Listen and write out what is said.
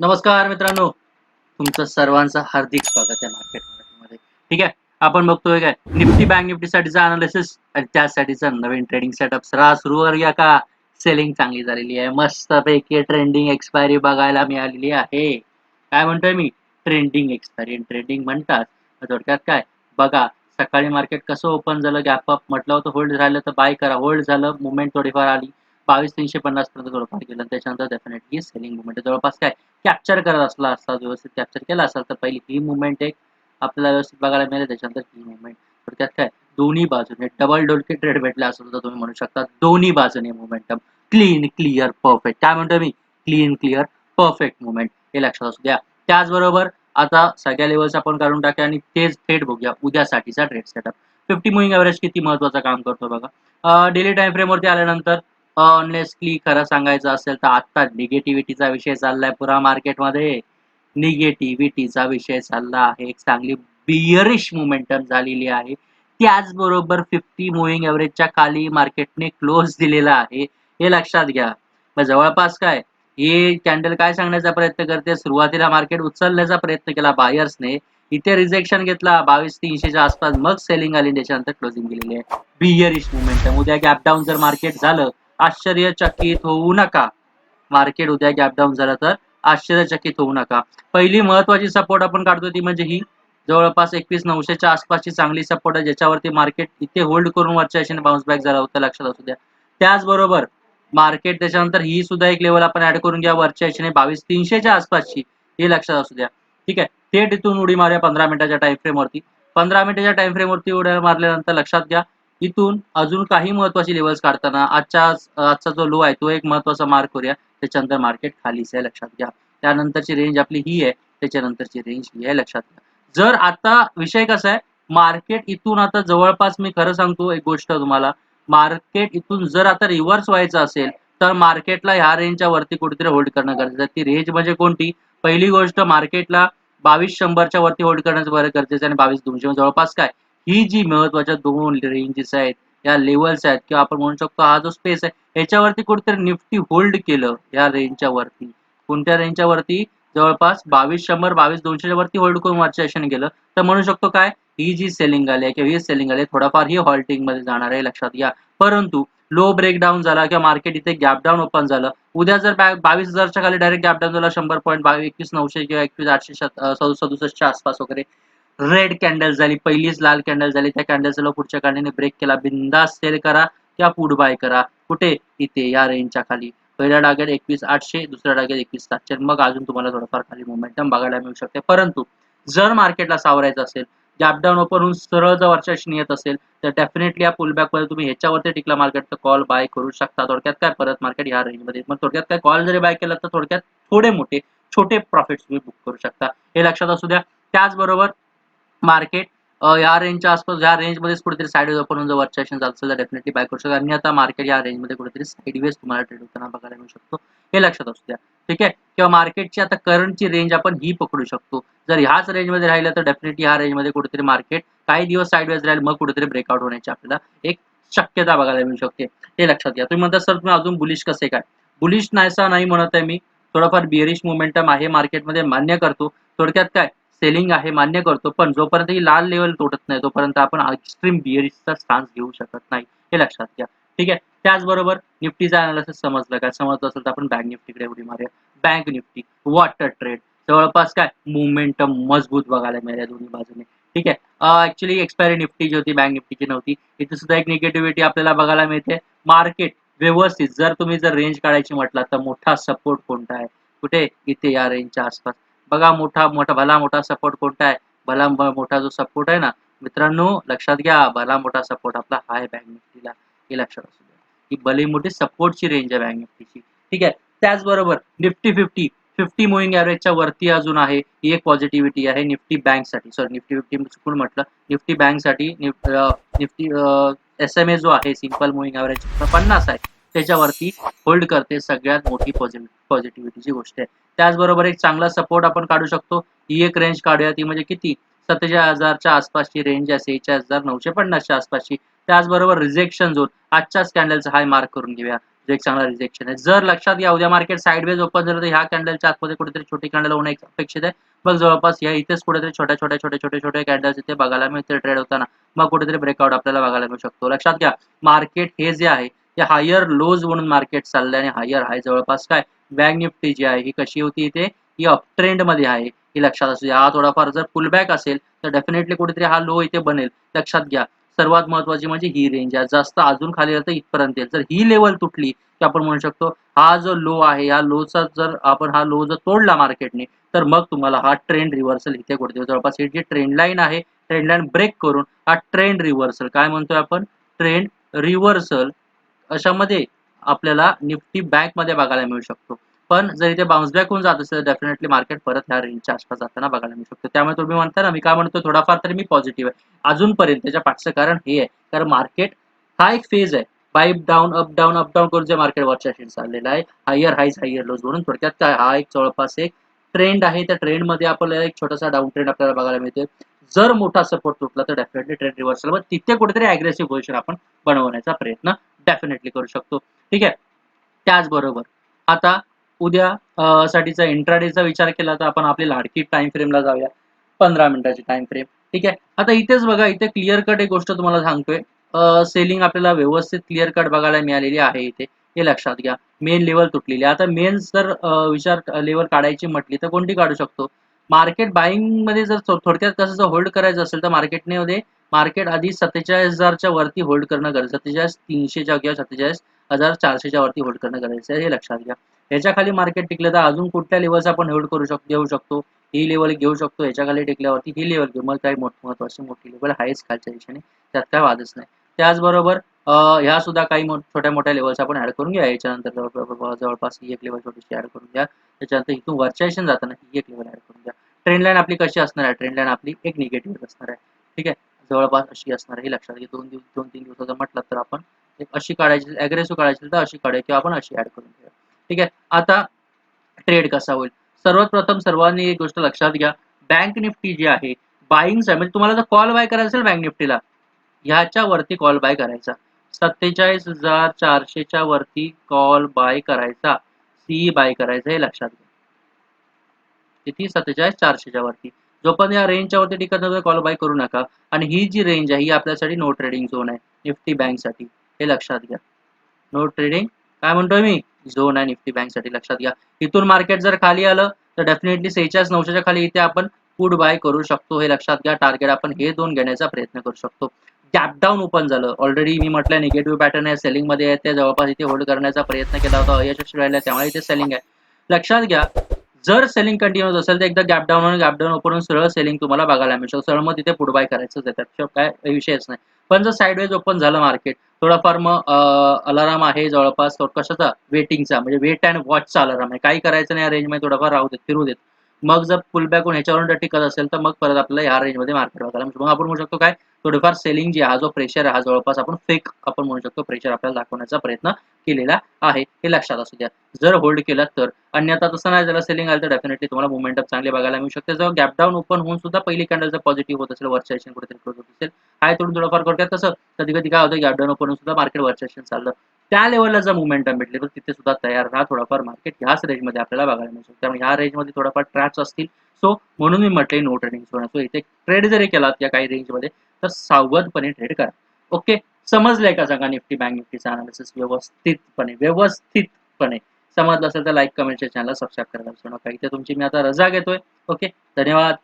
नमस्कार मित्रांनो. तुमचं सर्वांचं हार्दिक स्वागत आहे मार्केट मराठीमध्ये. ठीक आहे? आपण बघतोय काय? निफ्टी बँक निफ्टीसाठीचा अनालिसिस आणि त्यासाठीचं नवीन ट्रेडिंग सेटअप सरा सुरू करूया का? सेलिंग चांगली झालेली आहे. मस्त पैकी ट्रेंडिंग एक्सपायरी बघायला मिळालेली आहे. काय म्हणतोय मी? ट्रेंडिंग एक्सपायरी ट्रेंडिंग म्हणतात. थोडक्यात काय? बघा सकाळी मार्केट कसं ओपन झालं? गॅप अप म्हटलं होतं होल्ड झालं तर बाय करा. होल्ड झालं मुवमेंट थोडीफार आली. बावीस तीनशे पन्नास पर्यंत जवळपास गेलं त्याच्यानंतर डेफिनेटली सेलिंग मुवमेंट जवळपास काय? कॅप्चर करत असला असता व्यवस्थित कॅप्चर केला असाल तर पहिली ही मुवमेंट एक आपल्याला व्यवस्थित बघायला मिळेल त्याच्यानंतर ही मुवमेंट त्यात काय? दोन्ही बाजूने डबल डोलके ट्रेड भेटले असेल तर तुम्ही म्हणू शकता दोन्ही बाजूने मुवमेंटम क्लीन क्लिअर परफेक्ट काय म्हणतो मी? क्लीन क्लिअर परफेक्ट मुवमेंट हे लक्षात असू द्या. त्याचबरोबर आता सगळ्या लेवल्स आपण काढून टाकूया आणि तेच थेट बघूया उद्यासाठीचा trade setup fifty moving average किती महत्वाचं काम करतो बघा. डेली टाइम फ्रेमवरती आल्यानंतर ऑनेस्टली खरं सांगायचं असेल तर आता निगेटिव्हिटीचा विषय चाललाय पुरा मार्केटमध्ये. निगेटिव्हिटीचा विषय चालला आहे. एक चांगली बियरिश मोमेंटम झालेली आहे. त्याचबरोबर फिफ्टी मुव्हिंग एव्हरेजच्या खाली मार्केटने क्लोज दिलेला आहे. हे लक्षात घ्या. मग जवळपास काय? हे कॅन्डल काय सांगण्याचा प्रयत्न करते? सुरुवातीला मार्केट उचलण्याचा प्रयत्न केला बायर्सने इथे रिजेक्शन घेतला. बावीस तीनशेच्या आसपास मग सेलिंग आली. त्याच्यानंतर क्लोजिंग गेलेली आहे. बियरिश मुवमेंटम उद्या गॅप डाऊन जर मार्केट झालं आश्चर्यचकित होऊ नका. मार्केट उद्या गॅप डाऊन झालं तर आश्चर्यचकित होऊ नका. पहिली महत्वाची सपोर्ट आपण काढतो ती म्हणजे ही. जवळपास एकवीस नऊशेच्या आसपासची चांगली सपोर्ट आहे ज्याच्यावरती मार्केट इथे होल्ड करून वरच्या दिशेने बाउन्स बॅक झाला होता लक्षात असू द्या. त्याचबरोबर मार्केट त्याच्यानंतर ही सुद्धा एक लेवल आपण ऍड करून घ्या वरच्या दिशेने बावीस तीनशेच्या आसपासची हे लक्षात असू द्या. ठीक आहे? थेट इथून उडी मारूया पंधरा मिनिटाच्या टाइम फ्रेमवरती पंधरा मिनिटाच्या टाइम फ्रेमवरती उड्या मारल्यानंतर लक्षात घ्या इथून अजून काही महत्वाची लेवल्स काढताना आजच्या आजचा जो लो आहे तो एक महत्त्वाचा मार्क करूया. त्याच्यानंतर मार्केट खालीच आहे लक्षात घ्या. त्यानंतरची रेंज आपली ही आहे त्याच्यानंतरची रेंज ही आहे लक्षात घ्या. जर आता विषय कसा आहे मार्केट इथून आता जवळपास मी खरं सांगतो एक गोष्ट तुम्हाला. मार्केट इथून जर आता रिव्हर्स व्हायचं असेल तर मार्केटला ह्या रेंजच्या वरती कुठेतरी होल्ड करणं गरजेचं आहे. ती रेंज म्हणजे कोणती? पहिली गोष्ट मार्केटला बावीस शंभरच्या वरती होल्ड करण्याचं बरं गरजेचं आहे आणि बावीस दोनशे जवळपास काय? ही जी महत्त्वाच्या दोन रेंजेस आहेत या लेवल्स आहेत किंवा आपण म्हणू शकतो हा जो स्पेस आहे याच्यावरती कुठेतरी निफ्टी होल्ड केलं या रेंजच्या वरती. कोणत्या रेंजच्या वरती? जवळपास बावीस शंभर बावीस दोनशेच्या वरती होल्ड करून वरच्या सेशन गेलं तर म्हणू शकतो काय? ही जी सेलिंग आली आहे किंवा ही सेलिंग आली आहे थोडाफार ही हॉल्टिंगमध्ये जाणार आहे लक्षात घ्या. परंतु लो ब्रेकडाऊन झाला किंवा मार्केट इथे गॅप डाऊन ओपन झालं. उद्या जर बावीस हजारच्या खाली डायरेक्ट गॅपडाऊन झाला शंभर पॉईंट बावीस एकवीस नऊशे किंवा एकवीस आठशे सदुसष्टच्या आसपास वगैरे. रेड कॅन्डल झाली पहिलीच लाल कॅन्डल झाली त्या कॅन्डलचा पुढच्या कॅन्डलने ब्रेक केला. बिंदास सेल करा किंवा पुढ बाय करा. कुठे? इथे या रेंजच्या खाली. पहिल्या डाग्यात एकवीस आठशे दुसऱ्या डाग्यात एकवीस सातशे. मग अजून तुम्हाला थोडंफार खाली मोमेंटम बघायला मिळू शकते. परंतु जर मार्केटला सावरायचं असेल गॅपडाऊन ओपन होऊन सरळ जर वरच्या येत असेल तर डेफिनेटली या पुलबॅकमध्ये तुम्ही ह्याच्यावरती टिकला मार्केट तर कॉल बाय करू शकता. थोडक्यात काय? परत मार्केट या रेंजमध्ये मग थोडक्यात काय? कॉल जरी बाय केला तर थोडक्यात थोडे मोठे छोटे प्रॉफिट तुम्ही बुक करू शकता. हे लक्षात असू द्या. त्याचबरोबर मार्केट या रेंजच्या आसपास या रेंजमध्येच कुठेतरी साईड ओपन जर वरच्या असेल तर डेफिनेटली बाय करू शकतो. आणि आता मार्केट या रेंजमध्ये कुठेतरी साईड वेज तुम्हाला ट्रेड होताना बघायला मिळू शकतो. हे लक्षात असू द्या. ठीक आहे? किंवा मार्केटची आता करंटची रेंज आपण ही पकडू शकतो. जर ह्याच रेंजमध्ये राहिलं तर डेफिनेटली ह्या रेंजमध्ये कुठेतरी मार्केट काही दिवस साईड वेज राहील मग कुठेतरी ब्रेकआउट होण्याची आपल्याला एक शक्यता बघायला मिळू शकते. हे लक्षात घ्या. तुम्ही म्हणता सर तुम्ही अजून बुलिश कसे काय? बुलिश नाहीसा नाही म्हणत आहे मी. थोडाफार बिअरिश मुवमेंटम आहे मार्केटमध्ये मान्य करतो. थोडक्यात काय? सेलिंग आहे मान्य करतो. पण जोपर्यंत ही लाल लेवल तोटत नाही तोपर्यंत आपण एक्स्ट्रीम बिअरिशचा स्टान्स घेऊ शकत नाही. हे लक्षात घ्या. ठीक आहे? त्याचबरोबर निफ्टीचा अनालिसिस समजलं काय समजलं असेल तर आपण बँक निफ्टीकडे उडी मारूया. बँक निफ्टी वॉटर ट्रेड जवळपास काय? मुवमेंटम मजबूत बघायला मिळाल्या दोन्ही बाजूने. ठीक आहे? ऍक्च्युली एक्सपायरी निफ्टी जी होती बँक निफ्टीची नव्हती. इथे सुद्धा एक निगेटिव्हिटी आपल्याला बघायला मिळते. मार्केट व्यवस्थित. जर तुम्ही जर रेंज काढायची म्हटला तर मोठा सपोर्ट कोणता आहे? कुठे? इथे या रेंजच्या आसपास. बघा मोठा मोठा भला मोठा सपोर्ट कोणता आहे? भला मोठा जो सपोर्ट आहे ना मित्रांनो लक्षात घ्या भला मोठा सपोर्ट आपला हाय बँक निफ्टीला. हे लक्षात असू द्या. ही भली मोठी सपोर्टची रेंज आहे बँक निफ्टीची. ठीक आहे? त्याचबरोबर निफ्टी फिफ्टी फिफ्टी मुव्हिंग ॲव्हरेजच्या वरती अजून आहे. ही एक पॉझिटिव्हिटी आहे निफ्टी बँकसाठी सॉरी निफ्टी फिफ्टी चुकून म्हटलं. निफ्टी बँकसाठी निफ्टी एस एम ए जो आहे सिंपल मुव्हिंग ॲव्हरेज पन्नास आहे. त्याच्यावरती होल्ड करते सगळ्यात मोठी पॉझिटिव्हिटीची गोष्ट आहे. त्याचबरोबर एक चांगला सपोर्ट आपण काढू शकतो. ही एक रेंज काढूया. ती म्हणजे किती? सत्तेचाळीस हजारच्या आसपासची रेंज आहे. सेहेचाळीस हजार नऊशे पन्नासच्या आसपासची. त्याचबरोबर रिजेक्शन झोन आजच्याच कॅन्डलचा हाय मार्क करून घेऊया. जो एक चांगला रिजेक्शन आहे. जर लक्षात घ्या उद्या मार्केट साईडवेज ओपन झालं तर ह्या कॅन्डलच्या आतमध्ये कुठेतरी छोटी कॅन्डल होणं एक अपेक्षित आहे. मग जवळपास या इथेच कुठेतरी छोट्या छोट्या छोट्या छोट्या छोट्या कॅन्डल्स इथे बघायला मिळते ट्रेड होताना. मग कुठेतरी ब्रेकआउट आपल्याला बघायला मिळू शकतो. लक्षात घ्या. मार्केट हे जे आहे ते हायर लोज म्हणून मार्केट चाललंय आणि हायर हाय जवळपास काय? बँक निफ्टी जी आहे ही कशी होती इथे? ही अपट्रेंडमध्ये आहे. ही लक्षात असू द्या. हा थोडाफार जर पुलबॅक असेल तर डेफिनेटली कुठेतरी हा लो इथे बनेल. लक्षात घ्या. सर्वात महत्वाची म्हणजे ही रेंज आहे. जास्त अजून खाली तर इथपर्यंत येईल. जर ही लेवल तुटली की आपण म्हणू शकतो हा जो लो आहे या लोचा जर आपण हा लो जर तोडला मार्केटने तर मग तुम्हाला हा ट्रेंड रिव्हर्सल इथे कुठे जवळपास ही जी ट्रेंड लाईन आहे ट्रेंड लाईन ब्रेक करून हा ट्रेंड रिव्हर्सल काय म्हणतोय आपण? ट्रेंड रिव्हर्सल अशामध्ये आपल्याला निफ्टी बँकमध्ये बघायला मिळू शकतो. पण जर इथे बाउन्स बॅक होऊन जात असेल डेफिनेटली मार्केट परत ह्या रेंजच्या आसपास जाताना बघायला मिळू शकतो. त्यामुळे तुम्ही म्हणता ना मी काय म्हणतो थोडाफार तरी मी पॉझिटिव्ह आहे. अजूनपर्यंत त्याच्या पाठचं कारण हे आहे. कारण मार्केट हा एक फेज आहे. बाईप down up down up down करून जे मार्केट वरच्या शेड चाललेला आहे हायर हायज हायर लोज म्हणून थोडक्यात काय हा एक जवळपास एक ट्रेंड आहे. त्या ट्रेंडमध्ये आपल्याला एक छोटासा डाऊन ट्रेंड आपल्याला बघायला मिळते जर मोठा सपोर्ट तुटला तर डेफिनेटली ट्रेंड रिव्हर्सल मग तिथे कुठेतरी अग्रेसिव्ह पोझिशन आपण बनवण्याचा प्रयत्न डेफिनेटली करू शकतो. ठीक आहे? त्याचबरोबर आता उद्या साठीचा इंट्राडेचा विचार केला तर आपण आपली लाडकी टाइम फ्रेमला जाऊया. पंधरा मिनिटाची टाइम फ्रेम ठीक आहे? आता इथेच बघा इथे क्लिअर कट एक गोष्ट तुम्हाला सांगतोय. सेलिंग आपल्याला व्यवस्थित क्लिअर कट बघायला मिळालेली आहे इथे. हे लक्षात घ्या. मेन लेवल तुटलेली आहे. आता मेन जर विचार लेवल काढायची म्हटली तर कोणती काढू शकतो? मार्केट बाईंगमध्ये जर थोडक्यात कसं जर होल्ड करायचं असेल तर मार्केटने मध्ये मार्केट आधी सत्तेचाळीस हजारच्या वरती होल्ड करणं गरजेचं सत्तेचाळीस तीनशेच्या किंवा सत्तेचाळीस हजार चारशेच्या वरती होल्ड करणं गरजेचं आहे. हे लक्षात घ्या. याच्या खाली मार्केट टिकलं तर अजून कुठल्या लेवलचा आपण होल्ड करू शकतो घेऊ शकतो? ही लेवल घेऊ शकतो. याच्या खाली टिकल्यावरती ही लेवल घेऊ. मग काही मोठ महत्वाची मोठी लेवल आहेच खालच्या दिशेने. त्यात काय वादच नाही. त्याचबरोबर ह्या सुद्धा काही छोट्या मोठ्या लेवल्स आपण ऍड करून घ्या. याच्यानंतर जवळपास ही एक लेवल छोटीशी ऍड करून घ्या. त्याच्यानंतर इथून वरच्या दिशेने जाताना ही एक लेवल ऍड करून घ्या. ट्रेंड लाईन आपली कशी असणार आहे? ट्रेंड लाईन आपली एक निगेटिव्ह असणार आहे. ठीक आहे? जवळपास अशी असणार हे लक्षात घे दोन दिवस दोन तीन दिवसाचं म्हटलं तर आपण एक अशी काढायची अग्रेसिव्ह काढायची तर अशी काढूया किंवा आपण अशी ऍड करून घेऊया ठीक आहे? आता ट्रेड कसा होईल? सर्वात प्रथम सर्वांनी एक गोष्ट लक्षात घ्या. बँक निफ्टी जी आहे बाईंग म्हणजे तुम्हाला जर कॉल बाय करायचा असेल बँक निफ्टीला ह्याच्या वरती कॉल बाय करायचा. सत्तेचाळीस हजार चारशेच्या वरती कॉल बाय करायचा. सी बाय करायचा हे लक्षात घ्या. किती? सत्तेचाळीस चारशेच्या वरती. जोपर्यंत या रेंजच्या वरती टिकत कॉल बाय करू नका. आणि ही जी रेंज आहे ही आपल्यासाठी नो ट्रेडिंग झोन आहे निफ्टी बँकसाठी. हे लक्षात घ्या. नो ट्रेडिंग काय म्हणतोय मी? झोन आहे निफ्टी बँकसाठी लक्षात घ्या. इथून मार्केट जर खाली आलं तर डेफिनेटली सेहेचाळीस नऊशेच्या खाली इथे आपण फूड बाय करू शकतो. हे लक्षात घ्या. टार्गेट आपण हे दोन घेण्याचा प्रयत्न करू शकतो. गॅप डाऊन ओपन झालं. ऑलरेडी मी म्हटलं निगेटिव्ह पॅटर्न आहे. सेलिंगमध्ये आहे. ते जवळपास इथे होल्ड करण्याचा प्रयत्न केला होता. अयशस्वी राहिला. त्यामुळे इथे सेलिंग आहे. लक्षात घ्या. जर सेलिंग कंटिन्यूस असेल तर एकदा गॅप डाऊन आणि गॅप डाऊन ओपन सरळ सेलिंग तुम्हाला बघायला मिळतो सरळ मग तिथे पुढ बाय करायचं आहे. त्याच्याशिवाय काय विषयच नाही. पण जर साईडवेज ओपन झालं मार्केट थोडाफार मग अलाराम आहे जवळपास. कशाचा? वेटिंगचा म्हणजे वेट अँड वॉचचा अलाराम आहे. काही करायचं नाही या रेंजमध्ये थोडाफार राहू देत फिरू देत. मग जर पुलबॅक होऊन ह्याच्यावरून जर टिकत असेल तर मग परत आपल्याला ह्या रेंजमध्ये मार्केट बघायला मग आपण म्हणू शकतो काय थोडीफार सेलिंग जी हा जो प्रेशर आहे हा जवळपास आपण फेक आपण म्हणू शकतो प्रेशर आपल्याला दाखवण्याचा प्रयत्न केलेला आहे. हे लक्षात असू द्या. जर होल्ड केला तर अन्यथा तसं नाही जर सेलिंग आलं तर डेफिनेटली तुम्हाला मुवमेंट चांगले बघायला मिळू शकते. जर गॅपडाऊन ओपन होऊन सुद्धा पहिली कॅन्डल जर पॉझिटिव्ह होत असेल वरच्या दिशेने कुठेतरी क्लोज होत असेल हाय थोडून थोडंफार करतात तसं. कधी कधी काय होतं गॅपडाऊन ओपन होऊन सुद्धा मार्केट वरच्या चाललं. त्या लेवलला जर मुवमेंटम भेटले तर तिथे सुद्धा तयार राहा. थोडाफार मार्केट ह्याच रेंजमध्ये आपल्याला बघायला मिळू शकतो त्यामुळे ह्या रेंजमध्ये थोडाफार ट्रॅप्स असतील. सो म्हणून मी म्हटले नो ट्रेडिंग झोन सो इथे ट्रेड जरी केलात या काही रेंजमध्ये तर सावधपणे ट्रेड करा. ओके समजलंय का सांगा निफ्टी बँक निफ्टीचा अनालिसिस व्यवस्थितपणे व्यवस्थितपणे. समजलं असेल तर लाईक कमेंटच्या चॅनलला सबस्क्राईब करायला विसरू नका इथे तुमची मी आता रजा घेतोय. ओके धन्यवाद.